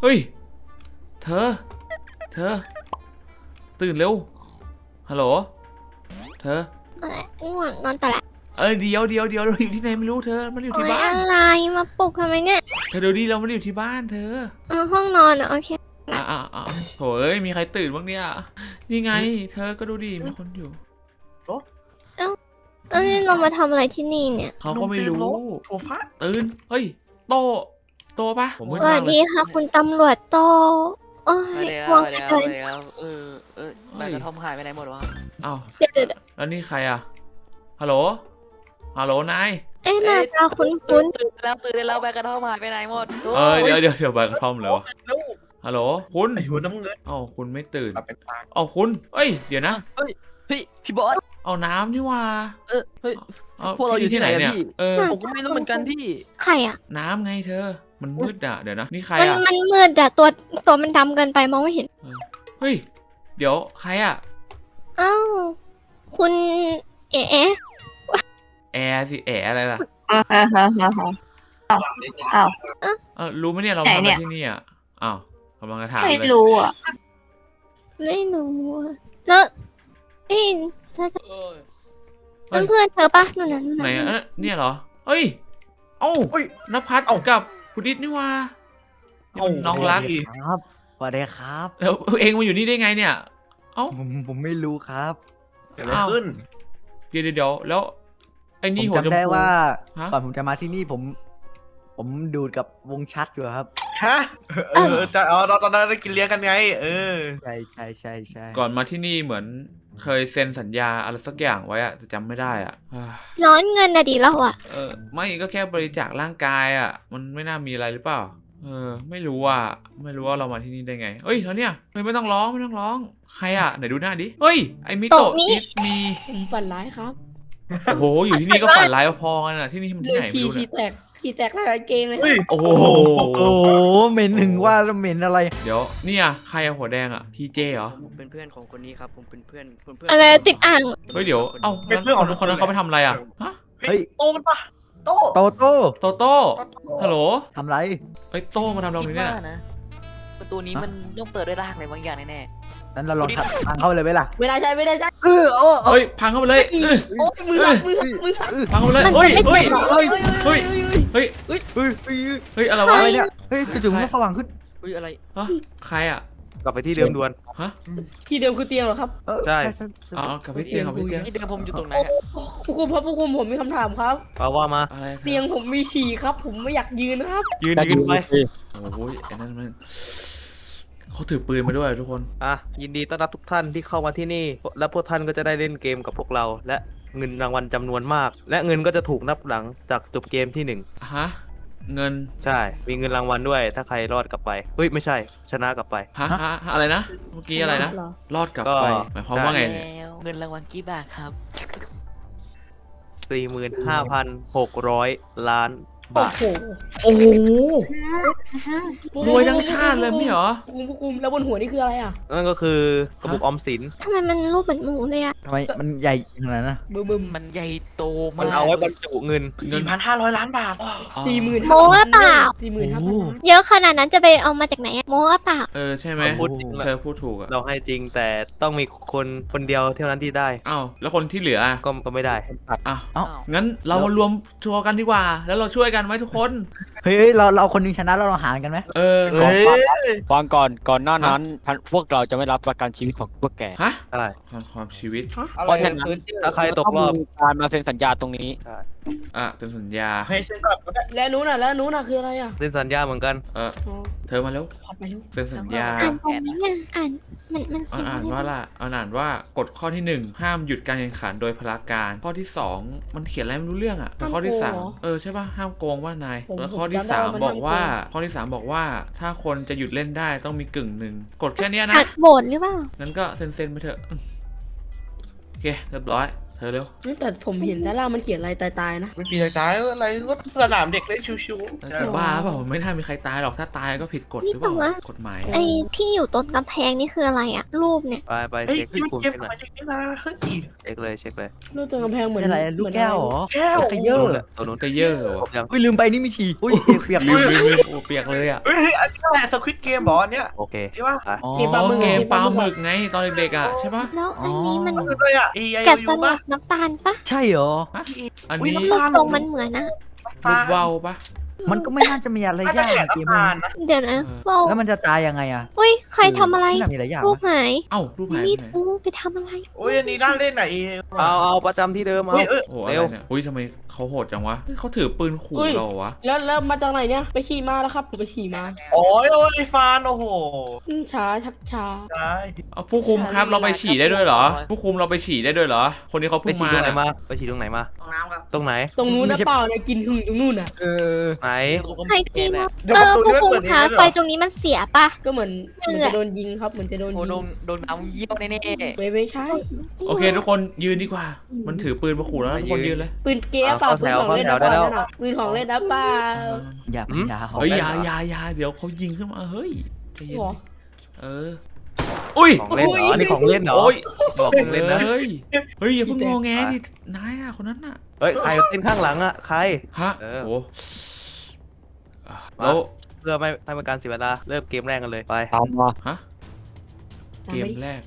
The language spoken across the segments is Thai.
อะเฮ้ย เธอ เธอ ตื่นเร็ว ฮัลโหล เธออะไรง่วงนอนต่อละเออเดี๋ยวเดี๋ยวเดี๋ยวเราอยู่ที่ไหนไม่รู้เธอ มันอยู่โอ้ที่ยบ้านอะไรมาปลุกทำไมเนี่ยเธอเดี๋ยวดีเราไม่ได้อยู่ที่บ้านเธออ๋อห้องนอนอะโอเค อะอะอะโถเอ้ย มีใครตื่นบ้างเนี่ย นี่ไง เธอก็ดูดิ มีคนอยู่ แล้วนี่เรามาทำอะไรที่นี่เนี่ย เขาก็ไม่รู้ โทฟ้า ตื่น เฮ้ย โต โตปะผมมืดสวัมาสกเลดีย ค่ะคุณตำรวจโตโอ้มายแล้วง่วงมาจัแล้งวเลยมาแล้วเออเออใบกระท่อมหายไปไหนหมดวะอ้าวเดี๋ยวเดี๋ยวเดี๋ยวแล้วนี่ใครอะฮัลโหลฮัลโหลนายเอ้ยหน้าตาคุ้นคุ้นตื่นแล้วตื่นได้แล้วใบกระท่อมหายไปไหนหมดเออเดี๋ยวเดี๋ยวเดี๋ยวใบกระท่อมเลยวะลูกฮัลโหลคุณไอ้หัวน้ำเงินเอ้าคุณไม่ตื่นมาเป็นทางเอ้าคุณเอ้ยเดี๋ยวนะ พี่พี่บอสเอาน้ำนี่ว่าเออเฮ้ย เอาพวกเราอยู่ที่ไหนอะเนี่ยพี่ เออ ผมก็ไม่รู้เหมือนกันพี่ ใครอะ น้ำไงเธอ มันมืดอะเดี๋ยวนะ นี่ใครมันอะมันมืดอะตัวตัวมันดำเกินไปมองไม่เห็น เฮ้ย เดี๋ยวใครอะอ้าว คุณเอ๋แอร์สิแอร์อะไรล่ะอ่าฮะฮะฮะฮะอ้าว เออรู้ไหมเนี่ยเราไหนทำเนี่อะไรยที่นี่อะอ้าวกำลังจะถามไม่เลยรู้อะไม่รู้อะแล้วเอ้ยเธอเฮ้ยเพื่อนๆเธอปะนู่นน่ะนู่นไหนน่ะอะเนี่ยเหรอเฮ้ย เอ้าอุ้ย นภัสกับ คุณดิษนี่ว่านี่มันน้องรักครับสวัสดีครับ แล้วเองมาอยู่นี่ได้ไงเนี่ย เอ้า ผมผมไม่รู้ครับเกิดอะไรขึ้น เดี๋ยวเดี๋ยวเดี๋ยวแล้วไอ้ผมนี่หัวชมจำได้พู ว่าฮะ ก่อนผมจะมาที่นี่ผม ผมดูดกับวงชัดอยู่ครับ ฮะ เออจะเอาตอนนั้นได้กินเลี้ยงกันไง เออ ใช่ใช่ใช่ใช่ก่อนมาที่นี่เหมือน เคยเซ็นสัญญาอะไรสักอย่างไว้อะแต่จำไม่ได้อะอ่าร้อนเงินน่ะดิเราอะเออ ไม่ก็แค่บริจาคร่างกายอะมันไม่น่ามีอะไรหรือเปล่า เออ ไม่รู้อะไม่รู้ว่าเรามาที่นี่ได้ไงเฮ้ยเธอเนี่ยเฮ้ยไม่ต้องร้องไม่ต้องร้อง ใครอะไหนดูหน้าดิเฮ้ยไอมิโตะโตะมิอิฟมีผมฝันร้ายครับโอ้โหอยู่ที่นี่ก็ฝันร้ายพอๆกันอะที่นี่มันที่เลยไหนไม่ขี่รู้ขี่เนี่ย แตกขี่แตกแล้วเกงเลยเฮ้ยโอ้โหโอ้โหเหม็นถึงว่าจะเหม็นอะไร เดี๋ยวเนี่ยใครอะหัวแดงอะพีเจเหรอผมเป็นเพื่อนของคนนี้ครับ ผมเป็นเพื่อนเพื่อนเพื่อะไรติดอ่างเฮ้ยเดี๋ยวเอ้าเป็นแล้วเพื่อนคของนคนนั้นเขาไปทำอะไรอะฮะเฮ้ย โตมันปะโตโตโต้โตโต้ฮัลโหลทำไรเฮ้ยโต้มาทำเราคิดเนี่ยว่านะประ ตูนี้มันต้องเปิดด้วยรากอะไรบางอย่างแน่นั้นเราลองทำทางเข้าไปเลยไหมล่ะไม่ได้ใช่ไม่ได้ใช่เออโอ้โอ้เฮ้ยพังเข้าไปเลยเอ้ยโอ้ยมือหักมือหักมือหักพังเข้าไปเลยมันเฮ้ยจะไม่เฮ้ยเจ็บหรอเฮ้ยเฮ้ยเฮ้ยเฮ้ยเฮ้ยเฮ้ยอะไรใครวะอะไรเนี่ยเฮ้ยจู่ๆมันก็สว่างขึ้นๆอุ้ยอะไรฮะใครอะกลับไปที่เดิมด่วนฮะที่เดิมคือเตียงเหรอครับเออใช่อ๋อกลับไปเตียงกลับไปเตียงๆที่เดิมผมอยู่ตรงไหนอะผู้คุมครับผู้คุมผมมีคำถามครับเอาว่ามาอะไรเตียงผมมีฉี่ครับ ผมไม่อยากยืนนะครับ ยืนยืนไปโอ้ยไอ้นั่นมัน เขาถือปืนมาด้วยทุกคน อะยินดีต้อนรับทุกท่านที่เข้ามาที่นี่ และพวกท่านก็จะได้เล่นเกมกับพวกเรา และเงินรางวัลจำนวนมาก และเงินก็จะถูกนับหลังจากจบเกมที่หนึ่งฮะ เงิน ใช่ มีเงินรางวัลด้วย ถ้าใครรอดกลับไปเฮ้ยไม่ใช่ ชนะกลับไป ฮะฮะอะไรนะ เมื่อกี้อะไรนะ เหรอ รอดกลับก็ไปหมายความว่าไงเนี่ยแล้วเงินรางวัลกี่บาทครับ 45,600 ล้าน โอ้บาท โหโอ้โหรวยทั้งชาติเลยไม่เหรอผู้คุมผู้คุมแล้วบนหัวนี่คืออะไรอะนั่นก็คือกระปุกออมสิน ทำไมมันรูปเหมือนหมูเลยอะทำไมมันใหญ่ขนาดนั้นนะบึมบึมมันใหญ่โตมัมานกเอาไว้บรรจุเงิน เงินสี่พันห้าร้อยล้านบาทสี่หมื่นโม้หรือเปล่า สี่หมื่นห้าพันล้านเยอะขนาดนั้นจะไปเอามาจากไหนอะโม้หรือเปล่า เออใช่ไหมพูดจริงละ เธอพูดถูกอะเราให้จริงแต่ต้องมีคนคนเดียวเท่านั้นที่ได้ อ้าวแล้วคนที่เหลืออะก็ก็ไม่ได้ อ้าวเอ้างั้นเรามารวมตัวกันดีกว่า แล้วเราช่วยกันไว้ทุกคนเฮ้ยเราเราคนหนึงชนะเราลองหารกันไหมเออ เฮ้ยฟังก่อนก่อนหน้านั้นท่านพวกเราจะไม่รับประกันชีวิตของพวกแก ฮะใช่ทำความชีวิตเพราะฉะนั้นถ้าใครตกรอบต้งมีการมาเซ็นสัญญาตรงนี้ อะเป็นสัญญา ให้เซ็นก่อนก็ได้และนู้นน่ะแล้วนู้นน่ะคืออะไรอะเส้นสัญญาเหมือนกัน เออ อ๋อเธอมาแล้วขอไปเร็วเป็นสัญญา อ่านตรงนี้เนี่ยอ่าน มันมันอ่าเขียนอ่านว่าล่ะเอาอ่านว่ากฎข้อที่หนึ่งห้ามหยุดการแข่งขันโดยพลาการ ข้อที่สองมันเขียนอะไรไม่รู้เรื่องอะแต่ข้อที่สามเออใช่ป่ะห้ามโกงว่านายผมแล้วข้อที่ผมจำได้สามว่ามันบอกว่าห้ามโกงข้อที่สามบอกว่า ถ้าคนจะหยุดเล่นได้ต้องมีกึ่งหนึ่งกฎแค่เนี้ยนะอัดโบนหรือเปล่างั้นก็เซ็นเซ็นๆไปเถอะอืมโอเคเรียบร้อย เธเธอเร็วแต่ผมเห็นด้านล่างมันเขียนอะไรตายๆนะไม่มีอะไรตายอะไรก็สนามเด็กเล่นชิวเธอจะบ้าเปล่าไม่น่ามีใครตายหรอกถ้าตายก็ผิดกฎหรือเปล่ากฎหมายไอ้ที่อยู่ต้นกำแพงนี่คืออะไรอะรูปเนี่ยไปไปๆเฮ้ยเช็คนี่ที่มันภูมิเกมเช็คหน่มาอยจากนี่นะเฮ้ยเช็คเลยเช็คเลยรูปตรงกำแพงเหมือนอะไรลูกแก้วเหรอแก้วกระเยอะนู่นน่ะตัวนู้นกระเยอะเหรอครบยังอุ้ยลืมไปนี่มีฉี่อุ้ยเปียกลืมลืมลืมโอ้เปียกเลยอะเฮ้ยอันนี้อะไรสควิตเกมบอลเนี่ยโอเคนี่ว่าไปอ๋อเกมปลาหมึกเกมปลาหมึกไงตอนเด็กๆอะใช่ปะแล้วอันนี้มัน มันคืออะไรอะ E I แกะ O ส U ลัป่ะกน้ำตาลปะใช่เหรอ อันอุ๊ยนี้น้ำตาลรูปทรงมันเหมือนนะลูกว่าวปะ มันก็ไม่น่าจะมีอะไรน่าจะยากแกะในเกมน้ำนี้ตาลนะเดี๋ยวนะเออเราแล้วมันจะตายยังไงอะอุ้ยใครทำอะไรม่น่ามีอะไรยากรูปนะหายเอ้ารูปหายไปนี่ไหนอู้ไปทำอะไรโอ้ยอันนี้น่าเล่นไหนเอาเอาประจำที่เดิมเอา เฮ้ยเอ้ย โอ้โหอะไรเนี่ยอุ้ยทำไมเขาโหดจังวะเฮ้ยเขาถือปืนขู่เราเหรอวะแล้วแล้วมาจากไหนเนี่ย ไปขี่มาแล้วครับผมไปขี่มาโอ้ยโอ้ยไอ้ฟานโอ้โหอืมช้าชักช้าใช่เอาผู้คุมครับเราไปฉี่ได้ด้วยเหรอ ผู้คุมเราไปฉี่ได้ด้วยเหรอ คนนี้เขาไปเพิ่งฉีดมาตรงไหนน่ะมาไปฉีดตรงไหนมาห้อง น้ำครับตรงไหน ตรงนู้นนะเปล่าเนี่ยกินหึงตรงนู้นอะ เออไหนใครตีมาเดี๋ยวเอประอตูผู้นี่มันคุมเปิดเองคะได้เหรไฟอตรงนี้มันเสียปะ ก็เหมือนเหมือนจะโดนยิงครับเหมือนจะโดนโอ้ยิงโดนโดนน้ำเยี่ยวแน่ไม่ไม่ใช่ โอเค ทุกคนยืนดีกว่า มันถือปืนมาขู่แล้วทุกคนยืนเลยปืนเก๊เปล่าปืนของเล่นนะเปล่านั่นน่ะปืนของเล่นนะเปล่า อย่าหืมอย่าเฮ้ยอยาอยาอยาเดี๋ยวเขายิงขึ้นมาเฮ้ยใจเย็นดิเออ อุ้ยของเล่นเหรออันนี้ของเล่นเหรอโอ้ยบอกของเล่นนะ เฮ้ยเฮ้ยอย่าเพิ่งงอแงดินายอะคนนั้นน่ะเฮ้ย ใครเต้นข้างหลังอะใคร ฮะเออ โอ้อะแล้วเพื่อไม่ให้เป็นการเสียเวลา เริ่มเกมแรกกันเลย ไป ตามมาฮะเกมแรก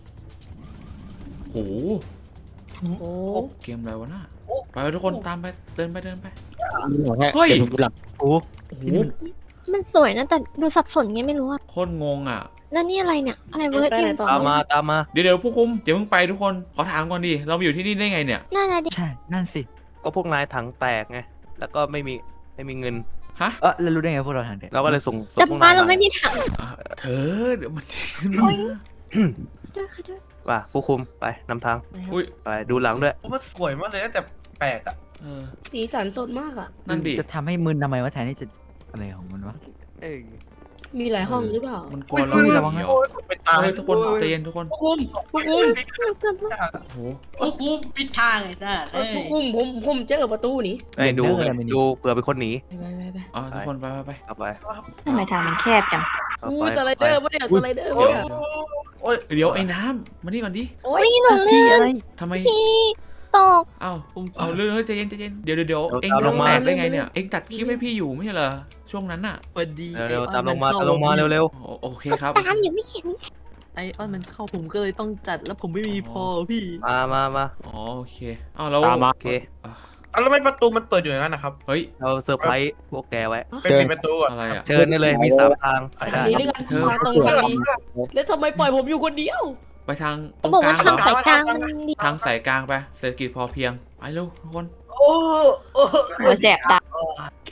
โหโอ้เกมอะไรวะน่ะไปไปทุกคนตามไปเดินไปเดินไป เฮ้เฮ้ยยดูหลังโอ้โอ้โห มันสวยนะแต่ดูสับสนไงไม่รู้อะโคตรงงอะ แล้วนี่อะไรเนี่ย อะไรเวิร์ดไปอิไหนนต่อ ตามมาตามมา เดี๋ยวเดี๋ยวผู้คุมเดี๋ยวเพิ่งไปทุกคนขอถามก่อนดิเรามาอยู่ที่นี่ได้ไงเนี่ยน่าจะดีใช่ นั่นสิ ก็พวกนายถังแตกไง แล้วก็ไม่มีไม่มีเงิน ฮะเออแล้วรู้ได้ไงพวกเราทางเด็กเราก็เลยส่งส่งแต่พวกบ้านนายเรามาไม่มีถังอะเธอเดี๋ยวมันขึ้นโอ๊มายด้วยค่ะด้วยว่าผู้คุมไปนำทางอุ้ยไปดูหลังด้วยมันสวยมากเลยนะแต่แปลกอะเออสีสันสดมากอะนั่นดิจะทำให้มึนทำไมวะแทนที่จะ อะไรของมันวะ เออมีหลายห้องหรือเปล่ามันกลัวเราอุ้ยเหระวังนะนียวโอ้ยเป็นตาเฮ้ยทุกคนใจเย็นทุกคนผู้คุมผู้คุมเกือบแล้วโอ้โหโอ้โหปิดทางไอ้สัสเอ้ยผู้คุมผมผมเจอประตูนี้ไอ้ดูดูเผื่อเป็นคนหนีไปไปไปอะทุกคนไปไปไปเข้าไปทำไมทางมันแคบจังเข้าอู้ไปสไลเดอร์ปะเนี่ยสไลเดอร์เดี๋ยวปะเนี่ยเดี๋ยวโอ้ยเดี๋ยวไอ้น้ำมานี่ก่อนดิโอ้อุ้ยยหนูพี่ลื่อะไรนทำไมพี่ตก เอ้าเอาเรื่องเฮ้ยใจเย็นใจเย็นเดี๋ยวเดี๋ยวเดี๋ยวเอ็งทำแตกได้ไงเนี่ยเอ็งจัดคลิปให้พี่อยู่ไม่ใช่เหรอ ช่วงนั้นน่ะพอดีเร็วๆตามลงมาตามลงมาเร็วโอโอเคครับ ตามอยู่ไม่เห็นไอออนมันเข้าผมก็เลยต้องจัดแล้วผมไม่มีพอพี่ ๆมามามาอ๋อโอเคอ้าวแล้วตามมา โอเคเอาแล้วทำไมประตูมันเปิดอยู่อย่างนั้นนะครับเฮ้ย เราเซอร์ไพรส์พวกแกไว้ เป็นปิดประตูอะอะไรอะเชิญได้เลยมีสามทางไปได้ นี่ด้วยกันเธอมาตรงทางนี้ แล้วทำไมปล่อยผมอยู่คนเดียว ไปทางตรงบอกกลาว่างเหรทาองสายกลางมันดีทางสายกลางไป เศรษฐกิจพอเพียง ไปเร็วทุกคน โอ้โอ้ หัวแสบตา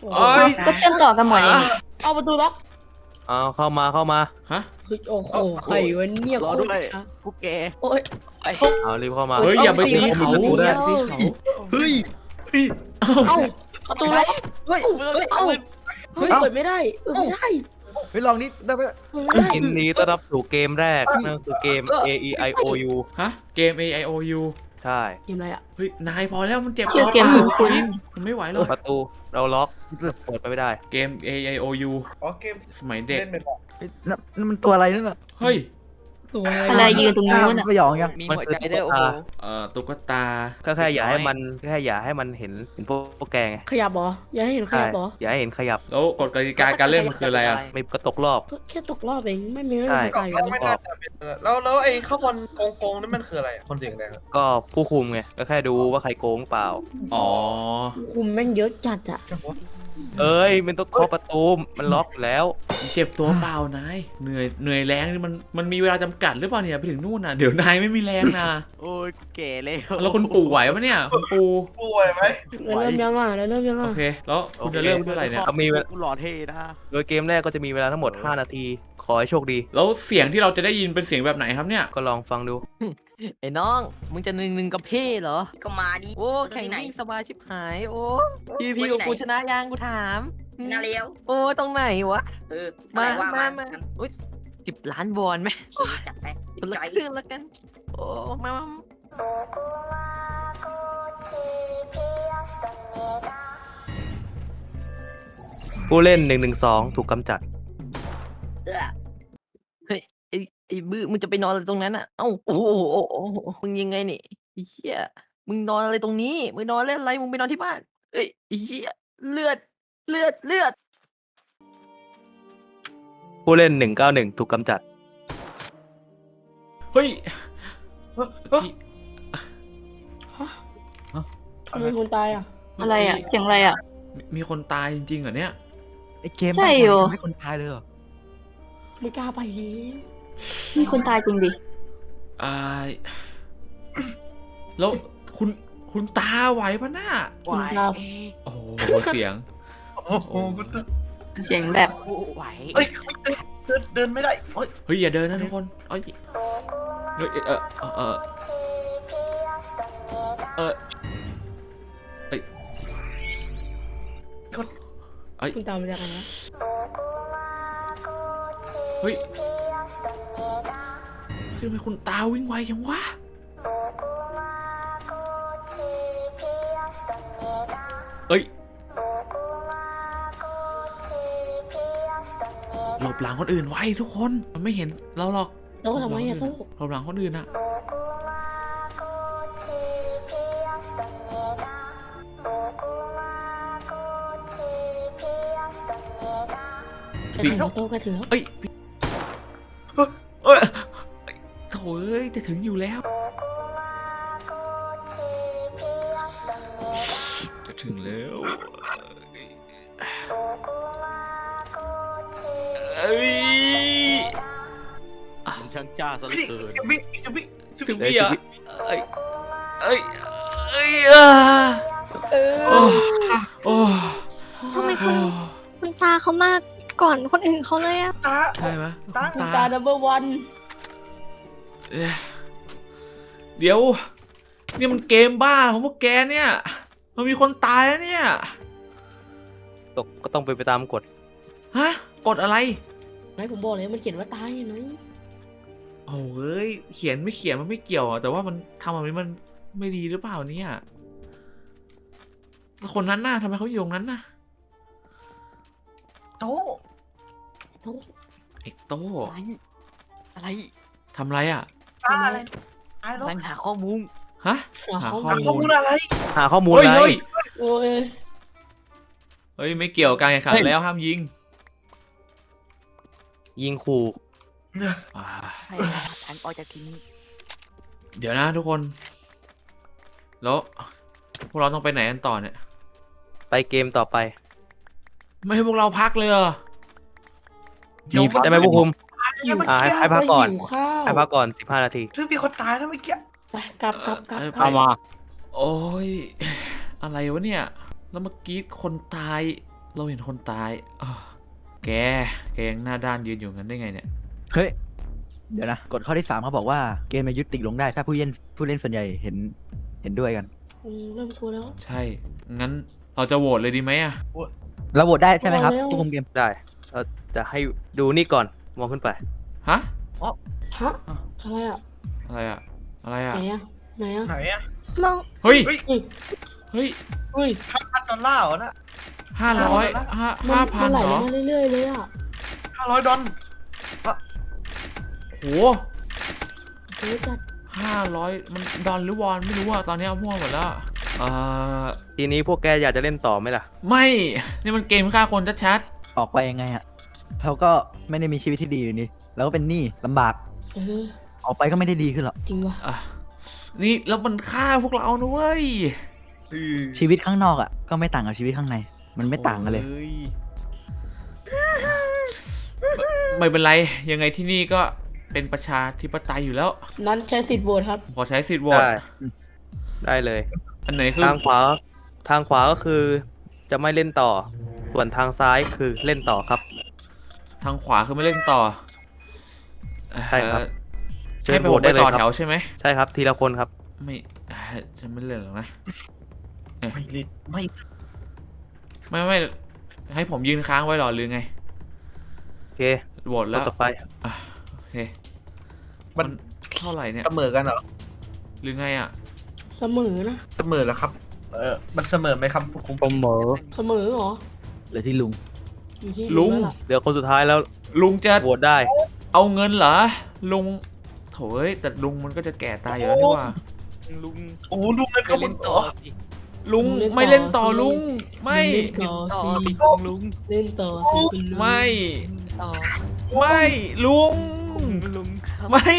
โอ้ย ก็เชื่อมต่อกันหมดเลยนี่เอาประตูล็อกเอาเข้ามาเข้ามา ฮะ เฮ้ยโอ้โหใครวะเนี่ยรอด้วย โคตช้าพวกแกโอ้ย เอารีบเข้ามาเฮ้ยอย่าไปตีเขาเอาไปตีอย่าเขา ตีเขาเฮ้ยเอ้า เอ้าประตูล็อกเฮ้ยเอ้าเฮ้ยเปิดไม่ได้เปิดไม่ได้เฮ้ยลองนี้ได้ไหมเปิดไม่ได้ยินดีต้อนรับสู่เกมแรกนั่นคือเกม A E I O U ฮะ เกม A I O U ใช่เกมอะไรอะ เฮ้ยนายพอแล้วมันเจ็บชื่อเกมคคุ้นนมันไม่ไหวแล้วประตูเราล็อกเปิดไปไม่ได้ เกม A I O U อ๋อเกมสมัยเด็ก เล่นไปก่อนเฮ้ยนั่นนั่นมันตัวอะไรนั่นน่ะเฮ้ย ตัวๆอะไรยืนตรงนู้นอะ สยองยังมีหัวใจด้วยโอ้โหเอ่อตุ๊กตาก็แค่อย่าให้มันแค่อย่าให้มันเห็นเห็นพวกแกไงขยับเหรออย่าให้เห็นขใช่ยับเหรออย่าให้เห็นขยับแล้วกฎกติกาการเล่นมันคืออะไรอะไม่ก็ตกรอบ ก็แค่ตกรอบเองไม่มีไม่ใช่มีใครก็ไม่น่าจะเป็นแล้วแล้วไอ้ข้าวบอลโกงโกงๆนั่นมันคืออะไรอะคนเสียงแดงอะก็ผู้คุมไงก็แค่ดูว่าใครโกงเปล่า อ๋อคุมแม่งเยอะจัดอะเอ้ยมันต้องเคาะประตูมันล็อกแล้ว เจ็บตัวเปล่านายเหนื่อยเหนื่อยแรงนี่มันมันมีเวลาจำกัดหรือเปล่าเนี่ยไปถึงนู่นน่ะเดี๋ยวนายไม่มีแรงนะโอ้ยกูแก่แล้ว แล้วคุณปู่ไหวปะเนี่ยคุณปู่ป่วยไหมแล้วเริ่มยังอะแล้วเริ่มยังโออะเคแล้วคุณจะเริ่มเมื่อไหร่เนี่ยก็มีเวลา กูหล่อเท่นะโดยเกมแรกก็จะมีเวลาทั้งหมด 5 นาที ขอให้โชคดี แล้วเสียงที่เราจะได้ยินเป็นเสียงแบบไหนครับเนี่ย ก็ลองฟังดู ไอ้น้อง มึงจะหนึ่งหนึ่งกับเพ่เหรอ ก็มาดิโอ้ แข่งวิ่งสบายชิบหาย โอ้พี่พี่กับกูชนะยังกูถาม นาเลียวโอ้ตรงไหนวะมาว่ามามามา สิบล้านวอนไหมจับไปคนละจองแล้วกัน โอ้มามาผู้เล่นหนึ่งหนึ่งสองถูกกำจัด เออไอ้ไอ้บื้อมึงจะไปนอนอะไรตรงนั้นอะเอ้าโอ้โหโอ้โหโอ้โหมึงยังไงนี่ไอ้เหี้ยมึงนอนอะไรตรงนี้มึงนอนเล่นอะไรมึงไปนอนที่บ้านเอ้ยไอ้เหี้ยเลือด เลือดเลือดผู้เล่น 191 ถูกกำจัด เฮ้ยเฮ้ยเฮ้ยพี่ทำไมคนตายอะอะไรอะ เสียงอะไรอะ มีมีคนตายจริงๆเหรอเนี่ย ไอ้เกมใช่เหรอไม่คนตายเลยเหรอไม่กล้าไปเลยมีคนตายจริงดิ อ่า แล้วคุณคุณตาไหวปะน่ะคุณตา โอ้โห เสียง โอ้โหก็เดินเสียงแบบไหวเอ้ยเดินเดินไม่ได้เฮ้ยเฮ้ยอย่าเดินนะทุกคนเอ้ยเฮ้ยเออเออเออเออเอ้ยเอ้ยคุณตามมาจากไหนนะเฮ้ยทำไมคุณตาวิ่งไวจังวะเอ้ย หลบหลังคนอื่นไว้ทุกคน มันไม่เห็นเราหรอกโต๊ะทำไมอะโต๊ะหลบหลังคนอื่นอะกระถึงแล้วโต๊ะกระถึงแล้วเอ้ยพี่เอ้ยโถ่เอ้ยจะถึงอยู่แล้ว เอ้ยมันช่างจ้าซะเหลือพี่เกิน จะพี่จะพี่สิบวิอะเอ้ยเอ้ยเอ้ยอะเอโอ้อโอ้ทำไมคุโอ้ณคุณตาเขามาก่อนคนอื่นเขาเลยอะตาใช่ไหมตาคุณตาดับเบิลวันเอ้ยเดี๋ยวนี่มันเกมบ้าของพวกแกเนี่ย มันมีคนตายแล้วเนี่ย ตกก็ต้องไปนไปตามกฎ ฮะกดอะไร ไม่ผมบอกเลยมันเขียนว่าตายเห็นไหมโอ้เอ้ยเขียนไม่เขียนมันไม่เกี่ยวอะแต่ว่ามันทำแบบนี้มันไม่ดีหรือเปล่าเนี่ยแล้วคนนั้นน่ะทำไมเขาอยู่ตรงนั้นน่ะโต๊ะโต๊ะไอ้โต้อะไรอะไรทำไรอะตาอะไรตายแล้วนั่งหาข้อมูลฮะหาหาข้อข้อมูลข้อมูลอะไรหาข้อมูลเฮ้ยไงเฮ้ยโอ้ยเฮ้ยไม่เกี่ยวกับการแข่งขันแล้วห้ามยิง ยิงขู่อ่าให้ฉันออกจากที่นี่เดี๋ยวนะทุกคน แล้วพวกเราต้องไปไหนกันต่อเนี่ย ไปเกมต่อไปไม่ให้พวกเราพักเลยเหรอเดี๋ยวได้ไหมผู้คุมเมื่ออ่าให้กี้ให้พักก่อน หิวข้าวให้พักก่อน 15 นาที ซึ่งมีคนตายนะเมื่อกี้ไปกลับกลับกลับเออกลัเอาบมา โอ้ย อะไรวะเนี่ย แล้วเมื่อกี้คนตาย เราเห็นคนตายอ้าว แก แกยังหน้าด้านยืนอยู่งั้นได้ไงเนี่ย เฮ้ย เดี๋ยวนะ กฎข้อที่สามเขาบอกว่าเกมมายุติลงได้ ถ้าผู้เล่นผู้เล่นส่วนใหญ่เห็นเห็นด้วยกัน ผมเริ่มกลัวแล้ว ใช่ งั้นเราจะโหวตเลยดีไหมอะเราโหวตได้ใช่ไหมครับเอาแล้ว ผู้คุมเกม ได้เราจะให้ดูนี่ก่อน มองขึ้นไป ฮะ ฮะ อะไรอะอะไรอะอะไรอะไหนอะไหนอะไหนอะ มองเฮ้ย เฮ้ย เฮ้ย เฮ้ยเฮ้ยพันดอลลาร์เหรอนะ ห้าร้อยห้ามันห้ามัพันนไหลเหรอมาเรื่อยๆเลยอะห้าร้อยดอลโหโหจัดห้าร้อยมันดอลหรือวอนไม่รู้อะตอนนี้เอามั่วหมดแล้วอะอ่าทีนี้พวกแกอยากจะเล่นต่อไหมล่ะ ไม่นี่มันเกมฆ่าคนชัดออกไปยังไงอะเขาก็ไม่ได้มีชีวิตที่ดีอยู่นี่แล้วก็เป็นหนี้ลำบากเออออกไปก็ไม่ได้ดีขึ้นหรอกจริงว่ะๆอะนี่แล้วมันฆ่าพวกเรานะเว้ยชีวิตข้างนอกอะก็ไม่ต่างกับชีวิตข้างใน มันไม่ต่างกันเลยโอ้ไม่ไม่เป็นไรยังไงที่นี่ก็เป็นประชาธิปไตยอยู่แล้ว นั้นใช้สิทธิ์โหวตครับ ขอใช้สิทธิ์โหวตได้ได้เลย อันไหนคือทางขวา ทางขวาก็คือจะไม่เล่นต่อ ส่วนทางซ้ายคือเล่นต่อครับ ทางขวาคือไม่เล่นต่อใช่ครับเอ่อเชิให้ญไปโหโหววตตได้ไปเลยต่อครับ แถวใช่ไหมใช่ครับ ทีละคนครับ ไม่เอ่อฉันไม่เล่นหรอกนะไม่ลิไม่ ไม่ไม่ให้ผมยืนค้างไว้หรอหรือไงโอเคโหวตแล้วต่อไปโอเคมันเท่าไหร่เนี่ยเสมอกันเหรอหรือไงอะเสมอนะเสมอแล้วครับ เออมันเสมอไหมครับผมเสมอเสมอเหรอเหลือที่ลุงลุงเดี๋ยวคนสุดท้ายแล้ว ลุงจะโหวตได้ เอาเงินเหรอลุงโถยแต่ลุงมันก็จะแก่ตายอยู่แล้วนี่ว่าลุงโอ้ลุงเลยก็เล่นต่อ ลุงไม่เล่นต่อลุง ไม่ ต่อต่อสิลุงลุงเล่นต่อสิคุณลุงไม่ ต่อ ไม่ลุงไม่